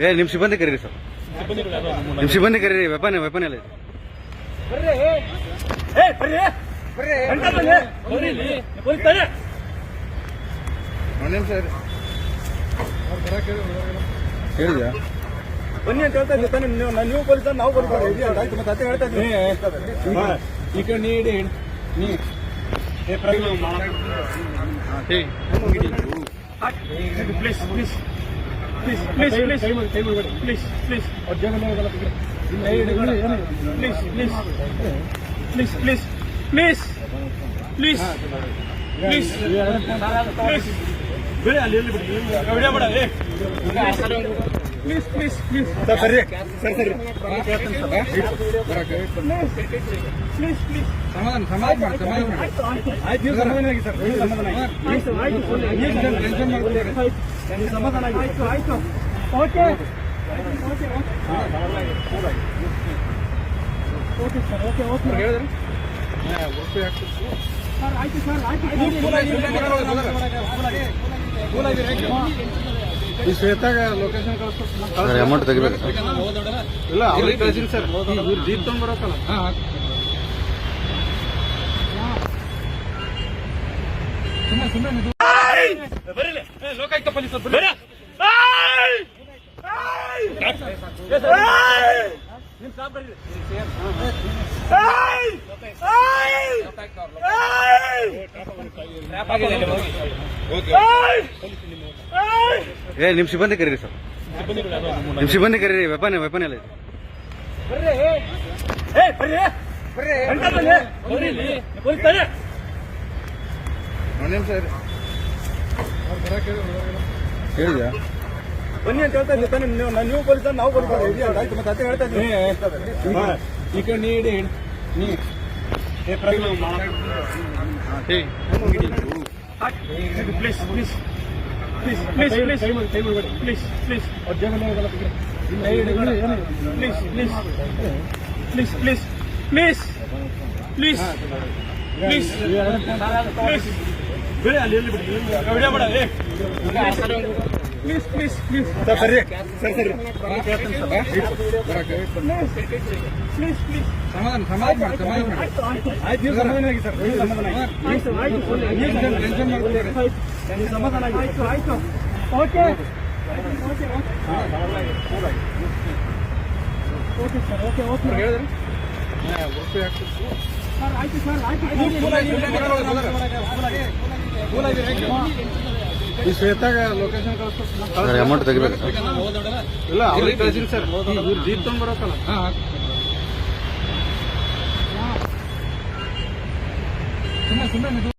ಏ ನಿಮ್ ಸಿಬ್ಬಂದಿ ಕರೀರಿ ಸರ್ ನಿಮ್ ಸಿಬ್ಬಂದಿ ಕರೀರಿ ವೆಪನ್ ವೆಪನ್ ಎಲ್ಲ ಇದೆ ಸರ್ ಹೇಳಿದ್ಯಾ ಬನ್ನಿ ಅಂತ ಹೇಳ್ತಾ ಇದ್ದೀನಿ ನೀವು ನಾನು ನೀವು ಪೊಲೀಸ್ ನಾವು ಪೊಲೀಸ್ ಆಯ್ತು ಮತ್ತೆ ಅದೇ ಹೇಳ್ತಾ ಇದ್ದೀನಿ ಈ ಕಡೆ ನೀಡಿ ನೀ ಏ ಪ್ರಜ್ಞೆ please please please please please please please please please please please please please please ಬಿಡಿ ಅಲ್ಲಿ ಎಲ್ಲಿ ಬಿಡಿ ವಿಡಿಯೋ ಮಾಡ ಪ್ಲೀಸ್ ಪ್ಲೀಸ್ ಪ್ಲೀಸ್ ಸರ್ ಸರಿ ಸರ್ ಸರಿ ಪ್ಲೀಸ್ ಪ್ಲೀಸ್ ಸಮಾಧಾನ ಸಮಾಧಾನ ಮಾಡಿ ಸಮಾಧಾನ ಮಾಡಿ ಆಯ್ತು ನೀವು ಸಮಾಧಾನ ಆಗಿ ಸರ್ ನೀವು ಸಮಾಧಾನ ಆಗಿ ಆಯ್ತು ಆಯ್ತು ನೀವು ಟೆನ್ಷನ್ ಮಾಡ್ಕೊಳ್ಳಿ ನೀವು ಸಮಾಧಾನ ಆಗಿ ಆಯ್ತು ಆಯ್ತು okay okay sir okay okay ಹೇಳಿದ್ರೆ ಸರ್ ಆಯ್ತು ಸರ್ ಆಯ್ತು ಸರ್ ಅಮೌಂಟ್ ತೆಗಿಬೇಕು ಇಲ್ಲ ಅವ್ರಿಗೆ ಕಳಿಸಿ ಸರ್ ಇವ್ರು ಜೀಪ್ ತೊಗೊಂಡ್ಬರತ್ತಲ್ಲ ಲೋಕಾಯುಕ್ತ ಪೊಲೀಸ್ ಬರ ನಿಮ್ ಸಾಬ್ ಲೋಕಾಯುಕ್ತ ಏ ನಿಮ್ಮ ಸಿಬ್ಬಂದಿ ಕರೀರಿ ಸರ್ ನಿಮ್ಮ ಸಿಬ್ಬಂದಿ ಕರೀರಿ ವೆಪನ್ ವೆಪನ್ ಎಲ್ಲ. ಹೇಳಿದ್ಯಾ ಬನ್ನಿ ಅಂತ ಹೇಳ್ತಾ ಇದ್ದೀನಿ ನೀವು ನಾನು ನೀವು ಪೊಲೀಸ್ ನಾವು ಪೊಲೀಸ್ ಆಯ್ತು ಮತ್ತೆ ಹೇಳ್ತಾ ಇದ್ದೀನಿ ಈ ಕಡೆ ನೀಡಿ ನೀ ಏ ಪ್ರಜ್ಞೆ please please please please please please please please please please please please please please ಬಿಡಿ ಅಲ್ಲಿ ಎಲ್ಲಿ ಬಿಡಿ ವಿಡಿಯೋ ಮಾಡ ಪ್ಲೀಸ್ ಪ್ಲೀಸ್ ಪ್ಲೀಸ್ ಸರ್ ಸರಿ ಸರ್ ಸರಿ ಪ್ಲೀಸ್ ಪ್ಲೀಸ್ ಸಮಾಧಾನ ಸಮಾಧಾನ ಸಮಾಧಾನ ಆಯ್ತು ಸಮಾಧಾನ ಆಗಿ ಸರ್. ಸಮಾಧಾನ ಆಯ್ತು ಆಯ್ತು okay. Okay sir. Okay okay. ಹೇಳಿದ್ರಿ? ಸರ್ ಆಯ್ತು ಸರ್. ಆಯ್ತು. ಈ ಶ್ವೇತಾಗ ಲೊಕೇಶನ್ ಸರ್ ಅಮೌಂಟ್ ತೆಗಿಬೇಕು. ಇಲ್ಲ ಅವ್ರಿಗೆ ಕಳಿಸಿನಿ ಸರ್. ಇವ್ರು ಜೀಪ್ ತೊಗೊಂಡ್ಬರತ್ತಲ್ಲ ಸುಮ್ಮನೆ ಸುಮ್ಮನೆ